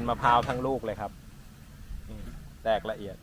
เป็นมะพร้าวทั้งลูกเลยครับ แตกละเอียด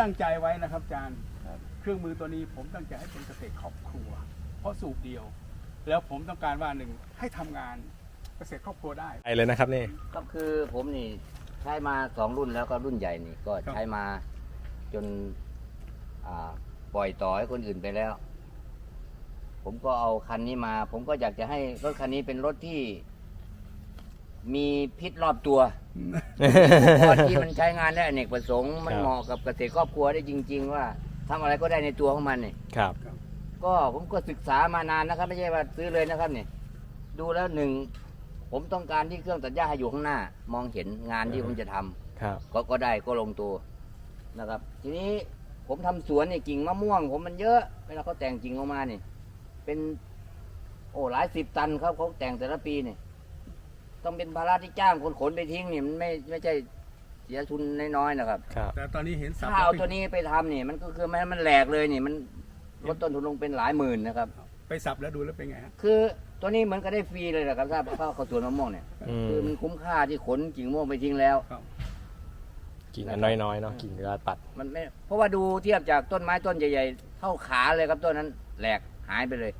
ตั้งใจไว้นะครับอาจารย์ครับเครื่องมือตัวนี้ผมตั้งใจให้เป็นเกษตรครอบครัว เพราะสูบเดียว แล้วผมต้องการว่าหนึ่งให้ทำงานเกษตรครอบครัวได้ไปเลยนะครับนี่ ก็คือผมนี่ใช้มาสองรุ่นแล้วก็รุ่นใหญ่นี่ก็ครับใช้มาจนอ่าปล่อยต่อให้คนอื่นไปแล้ว ผมก็เอาคันนี้มา ผมก็อยากจะให้รถคันนี้เป็นรถที่ มีพิษรอบตัวเพราะที่มันใช้งานได้อเนกประสงค์มันครับ เหมาะกับเกษตรครอบครัวได้จริง ๆ ว่าทำอะไรก็ได้ในตัวของมันนี่ครับ ก็ผมก็ศึกษามานานนะครับ ไม่ใช่ว่าซื้อเลยนะครับนี่ดูแล้วหนึ่งผมต้องการที่เครื่องตัดหญ้าให้อยู่ข้างหน้า มองเห็นงานที่ผมจะทำ ครับ ก็ก็ได้ก็ลงตัวนะครับ ทีนี้ผมทำสวนนี่กิ่งมะม่วง ผมมันเยอะเวลาเขาแต่งกิ่งออกมานี่เป็น โอ้หลายสิบตันครับเขาแต่งแต่ละปีนี่ ต้องเป็นภาระที่จ้างคนขนไปทิ้งนี่มันไม่ไม่ใช่เสียทุนน้อยๆนะครับ ครับแต่ตอนนี้เห็นสับถ้าเอาตัวนี้ไปทำนี่มันก็คือมันมันแหลกเลยนี่มันลดต้นทุนลงเป็นหลายหมื่นนะครับ ไปสับแล้วดูแล้วเป็นไงฮะ คือตัวนี้เหมือนก็ได้ฟรีเลยนะครับถ้าเข้าเข้าสวนมะม่วงเนี่ย อืมคือมันคุ้มค่าที่ขนกิ่งมะม่วงไปทิ้งแล้ว กิ่งอันน้อยๆเนาะกิ่งเวลาตัด มันไม่เพราะว่าดูเทียบจากต้นไม้ต้นใหญ่ๆเท่าขาเลยครับต้นนั้นแหลกหายไปเลย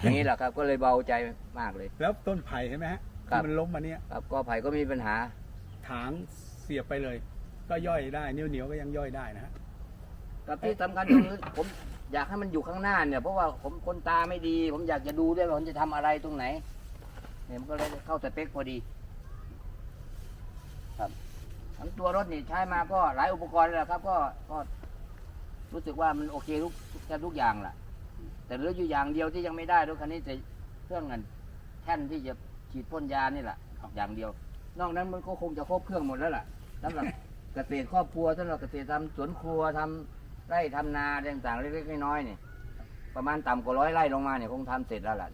อย่างนี้แหละครับก็เลยเบาใจมากเลย แล้วต้นไผ่เห็นไหมฮะ ครับที่มันล้มมาเนี่ยครับก็ไผ่ก็ไม่มีปัญหา ถางเสียบไปเลย ก็ย่อยได้เหนียวเหนียวๆก็ยังย่อยได้นะฮะกับที่สำคัญตรงนี้ผมอยากให้มันอยู่ข้างหน้าเนี่ยเพราะว่าผมคนตาไม่ดี ผมอยากจะดูด้วยว่าผมจะทำอะไรตรงไหนเนี่ยมันก็เลยเข้าสเปคพอดี ครับทั้งตัวรถนี่ใช้มาก็หลายอุปกรณ์เลยแหละครับ ก็ก็รู้สึกว่ามันโอเคทุกแทบทุกอย่างแหละแต่เหลืออยู่อย่างเดียวที่ยังไม่ได้รถคันนี้แต่เครื่องเงินแท่นที่จะ ฉีดพ่นยานี่แหละอย่างเดียว นอกนั้นมันก็คงจะครบเครื่องหมดแล้วล่ะสำหรับเกษตรครอบครัวสำหรับเกษตรทำสวนครัวทำไร่ทำนาอะไรต่างๆเล็กๆน้อยๆเนี่ยประมาณต่ำกว่าร้อยไร่ลงมาเนี่ยคงทำเสร็จแล้วล่ะ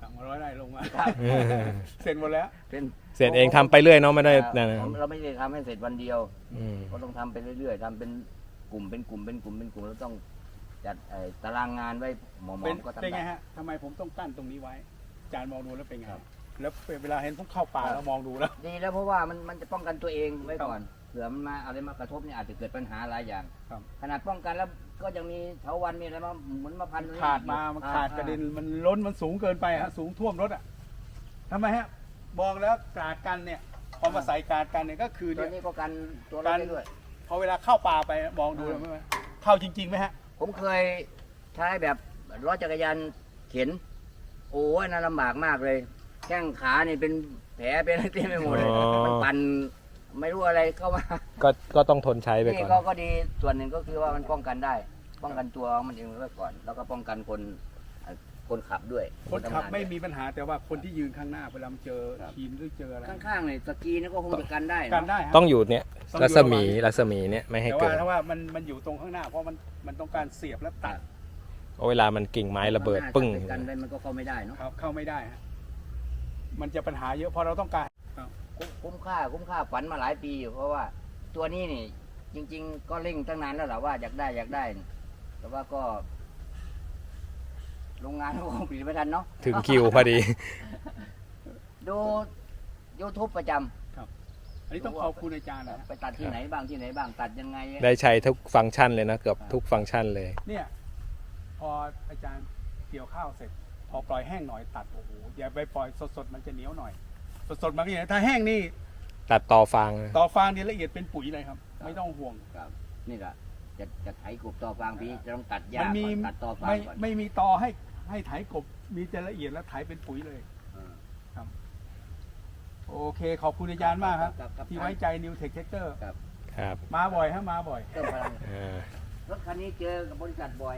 สั่งมาร้อยไร่ลงมาครับเสร็จหมดแล้วเป็นเสร็จเองทำไปเรื่อยเนาะไม่ได้นั่นนะผมเราไม่ได้ทำให้เสร็จวันเดียว อืมก็ต้องทำไปเรื่อยๆทำเป็นกลุ่มเป็นกลุ่มเป็นกลุ่มเป็นกลุ่มแล้วต้องจัดไอ้ตารางงานไว้หมอเป็นๆก็ทำเป็นไงได้ฮะทำไมผมต้องกั้นตรงนี้ไว้อา จารย์มองดูแล้วเป็นไงครับแล้วเวลาเห็นผมเข้าป่าครับแล้วมองดูแล้ว ดีแล้วเพราะว่ามันมันจะป้องกันตัวเองไว้ครับก่อนเผื่อมันมาอะไรมากระทบเนี่ยอาจจะเกิดปัญหาหลายอย่าง ครับ ขนาดป้องกันแล้วก็ยังมีเถาวันมีอะไรมาเหมือนมาพันตรงนี้ขาดมา มันอ่ขาดกระเด็น มันล้น มันสูงเกินไปฮะ สูงท่วมรถอะทำไมฮะ มองแล้วกาดกันเนี่ย พอมาใส่กาดกันเนี่ยก็คือตัวเนี่ย นี้ก็กันตัวกัเรานได้ด้วย พอเวลาเข้าป่าไปมองดูอ่าแล้วไหมเข้าจริงๆไหมฮะ ผมเคยใช้แบบรถจักรยานเข็น โอ้ยน่าลำบากมากเลย แข้งขานี่เป็นแผลเป็นอะไรเต็มไปหมดเลยอ๋อ มันปั่นไม่รู้อะไรเข้ามา ก็ก็ต้องทนใช้ไปก่นี่อนก็ก็ดีส่วนหนึ่งก็คือว่ามันป้องกันได้ ป้องกันตัวมันเองไว้ก่อน แล้วก็ป้องกันคนเอ่อคนขับด้วยคนขับทำงาไม่มีปัญหาแต่ว่าคนที่ยืนข้างหน้าเวลามันเจอทีมหรือเจออะไร ข้างๆเนี่ยสกีนี่ก็คงจะกันได้กันเนาะได้ฮะ ต้องอยู่เนี่ยต้องอยู่ รัศมีประมาณรัศมีเนี่ยไม่ให้แต่เกิว่านถ้าว่ามันมันอยู่ตรงข้างหน้าเพราะมันมันต้องการเสียบและตัด เพราะเวลามันกิ่งไม้ระเบิดข้างหน้าปึ้งถ้าเป็นกันได้มันก็เข้าไม่ได้เนาะครับเข้าไม่ได้ฮะมันจะปัญหาเยอะเพราะเราต้องการคุ้มคุ้มค่าคุ้มค่าฝันมาหลายปีอยู่เพราะว่าตัวนี้นี่ จริง ๆ ก็เร่งตั้งนานแล้วแหละว่าอยากได้อยากได้ แต่ว่าก็ โรงงานก็คงผลิตไม่ทันเนาะถึงคิวพอดี ดูยูทูบประจำอันนี้ต้องขอบคุณอาจารย์นะฮะไปตัดที่ไหนบ้างที่ไหนบ้างตัดยังไงได้ใช้ทุกฟังก์ชันเลยนะเกือบทุกฟังก์ชันเลย เนี่ยพ ออาจารย์เกี่ยวข้าวเสร็จ พอปล่อยแห้งหน่อยตัดโอ้โหอย่าไปปล่อยสดๆมันจะเหนียวหน่อย สดๆมันก็อย่างนี้ถ้าแห้งนี่ตัดต่อฟางต่อฟางนี่ละเอียดเป็นปุ๋ยเลยครับ ไม่ต้องห่วง ครับ นี่แหละจะจะไถกบต่อฟางพี่จะต้องตัดหญ้ามันมีก่อนตัดต่อฟางไม่ก่อนไม่มีตอให้ให้ไถกบมีแต่ละเอียดแล้วไถเป็นปุ๋ยเลย เออโอเค ขอบคุณอาจารย์มากครับ ครับครับที่ไว้ใจ New Tech Tractor ครับมาบ่อยฮะมาบ่อยเติมพลังอ่ารถคันนี้เจอกับบริษัทบ่อย